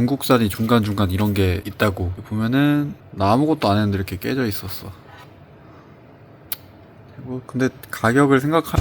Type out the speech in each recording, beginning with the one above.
중국산이 중간중간 이런 게 있다고 보면은 나 아무것도 안 했는데 이렇게 깨져 있었어 뭐 근데 가격을 생각하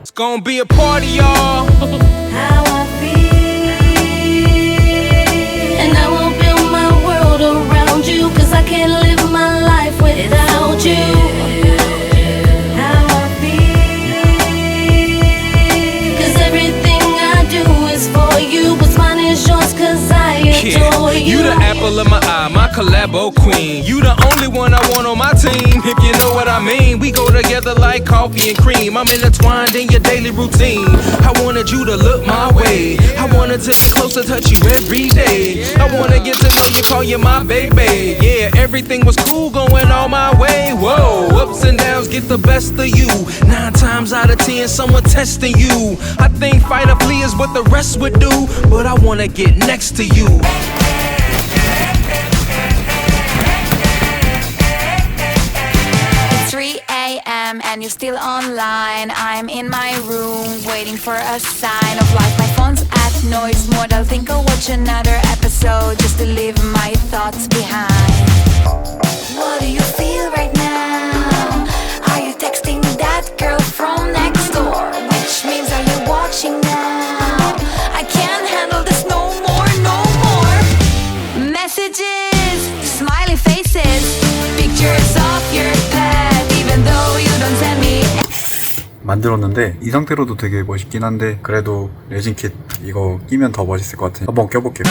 It's gonna be a party, y'all. apple of my eye, my collabo queen. You the only one I want on my team, if you know what I mean. We go together like coffee and cream. I'm intertwined in your daily routine. I wanted you to look my way. I wanted to be closer, touch you every day. I wanna get to know you, call you my baby. Yeah, everything was cool going all my way. Whoa, ups and downs get the best of you. Nine times out of ten, someone testing you. I think fight or flee is what the rest would do, but I wanna get next to you. And you're still online. I'm in my room waiting for a sign of life. My phone's at noise mode. I'll think I'll watch another episode just to leave my thoughts behind. What do you feel right now? 만들었는데 이 상태로도 되게 멋있긴 한데 그래도 레진 킷 이거 끼면 더 멋있을 것 같아요 한번 껴볼게요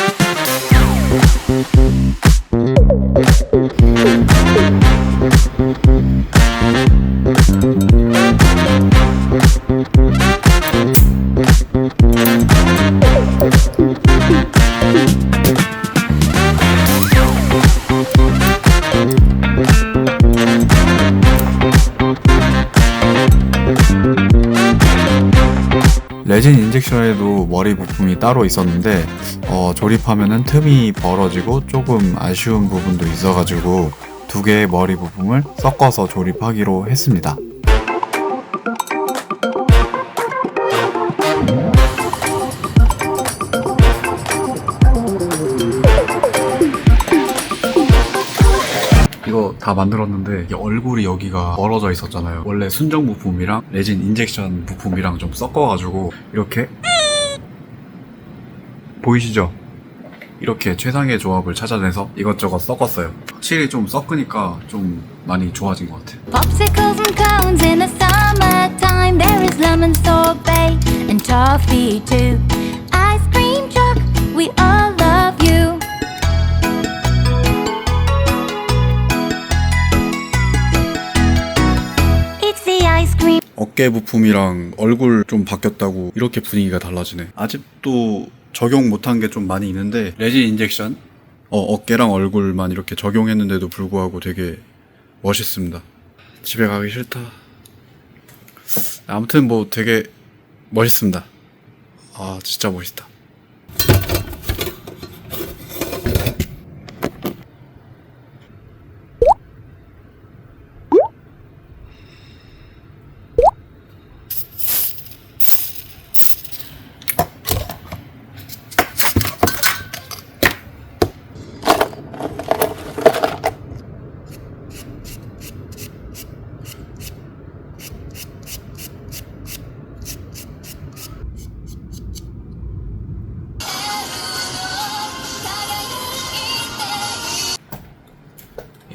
레진 인젝션에도 머리 부품이 따로 있었는데 어, 조립하면은 틈이 벌어지고 조금 아쉬운 부분도 있어가지고 두 개의 머리 부품을 섞어서 조립하기로 했습니다. 다 만들었는데 이게 얼굴이 여기가 멀어져 있었잖아요. 원래 순정 부품이랑 레진 인젝션 부품이랑 좀 섞어가지고 이렇게 보이시죠? 이렇게 최상의 조합을 찾아내서 이것저것 섞었어요. 확실히 좀 섞으니까 좀 많이 좋아진 것 같아요. 어깨 부품이랑 얼굴 좀 바뀌었다고 이렇게 분위기가 달라지네. 아직도 적용 못한 게 좀 많이 있는데 레진 인젝션 어, 어깨랑 얼굴만 이렇게 적용했는데도 불구하고 되게 멋있습니다. 집에 가기 싫다. 아무튼 뭐 되게 멋있습니다. 아 진짜 멋있다.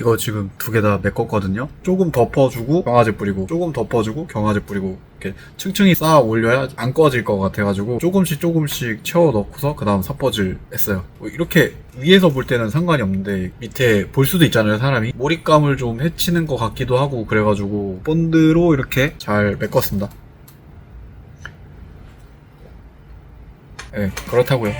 이거 지금 두 개 다 메꿨거든요. 조금 덮어주고 경화제 뿌리고 조금 덮어주고 경화제 뿌리고 이렇게 층층이 쌓아 올려야 안 꺼질 것 같아가지고 조금씩 조금씩 채워 넣고서 그 다음 삿버질 했어요. 뭐 이렇게 위에서 볼 때는 상관이 없는데 밑에 볼 수도 있잖아요 사람이 몰입감을 좀 해치는 것 같기도 하고 그래가지고 본드로 이렇게 잘 메꿨습니다. 네 그렇다고요.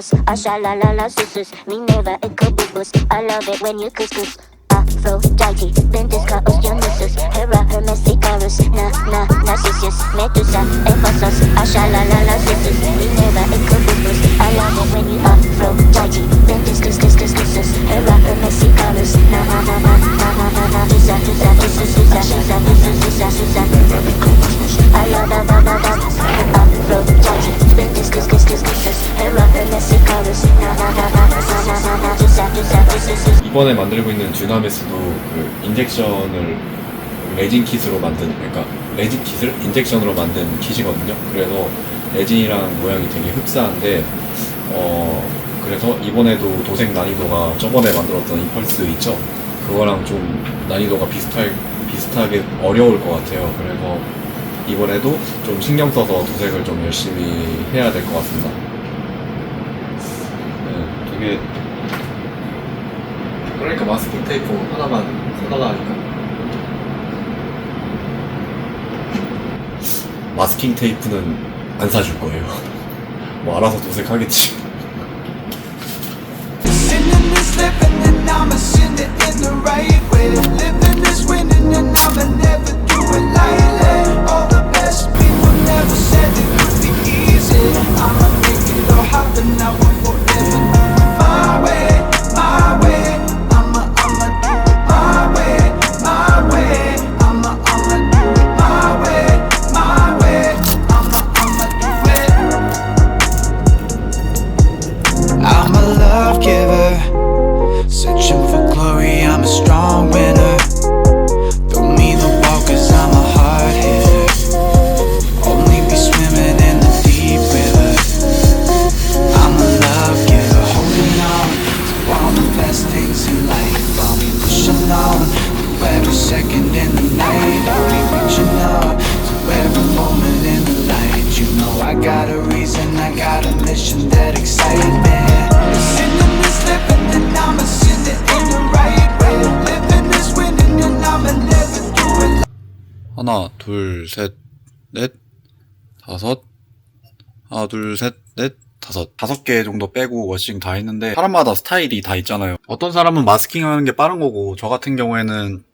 Sauce. Ah, sha la la la, Me never a couple bus. I love it when you couscous. Aphrodite, Chaos, Dionysus, Hera, Hermes, Icarus, Na, Na, Narcissus, Medusa, Ephesus, Asha, La, La, La, Sis, Minerva, Incubus, I love it when you Aphrodite, Dis, Dis, Hera, Hermes, Icarus, Na, Na, Na, Na, Na, Na, Na, Na, Dusa, Dusa, Dusa, Dusa, Dusa, Dusa, Dusa, Dusa, I love that, that, that, Aphrodite, 이번에 만들고 있는 듀나메스도 그 인젝션을 레진 킷으로 만든 그러니까 레진 킷을 인젝션으로 만든 킷이거든요. 그래서 레진이랑 모양이 되게 흡사한데 어 그래서 이번에도 도색 난이도가 저번에 만들었던 임펄스 있죠? 그거랑 좀 난이도가 비슷할 비슷하게 어려울 것 같아요. 그래서 이번에도 좀 신경 써서 도색을 좀 열심히 해야 될 것 같습니다. 네, 되게 그러니까 마스킹 테이프 하나만 사달라 하니까. 마스킹 테이프는 안 사줄 거예요. 뭐 알아서 도색하겠지 둘, 셋, 넷, 다섯. 하나, 둘, 셋, 넷, 다섯. 다섯 개 정도 빼고 워싱 다 했는데 사람마다 스타일이 다 있잖아요. 어떤 사람은 마스킹 하는 게 빠른 거고 저 같은 경우에는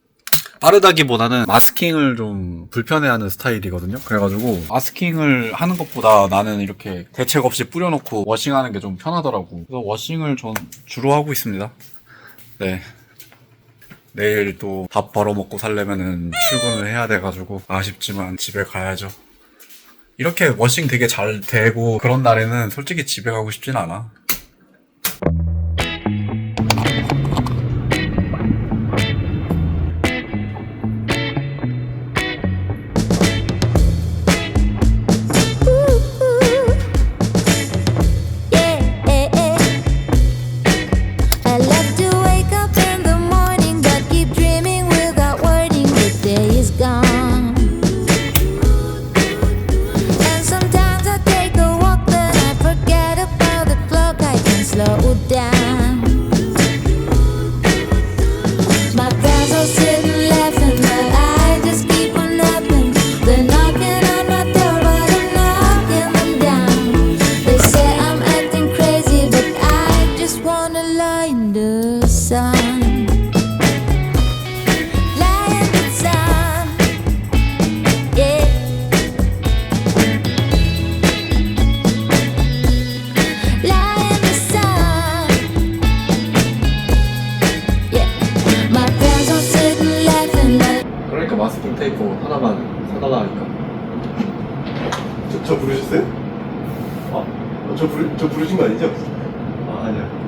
빠르다기보다는 마스킹을 좀 불편해하는 스타일이거든요. 그래가지고 마스킹을 하는 것보다 나는 이렇게 대책 없이 뿌려놓고 워싱하는 게 좀 편하더라고. 그래서 워싱을 전 주로 하고 있습니다. 네. 내일 또 밥 벌어먹고 살려면은 출근을 해야 돼가지고 아쉽지만 집에 가야죠. 이렇게 워싱 되게 잘 되고 그런 날에는 솔직히 집에 가고 싶진 않아. 그러니까 마스킹 테이프 하나만 사달라 하니까 저, 저 부르셨어요? 아, 어, 저, 부르, 저 부르신 거 아니죠? 아, 아니야.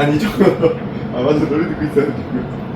아니, 아니죠? 아, 맞아. 노래 듣고 있어가지고.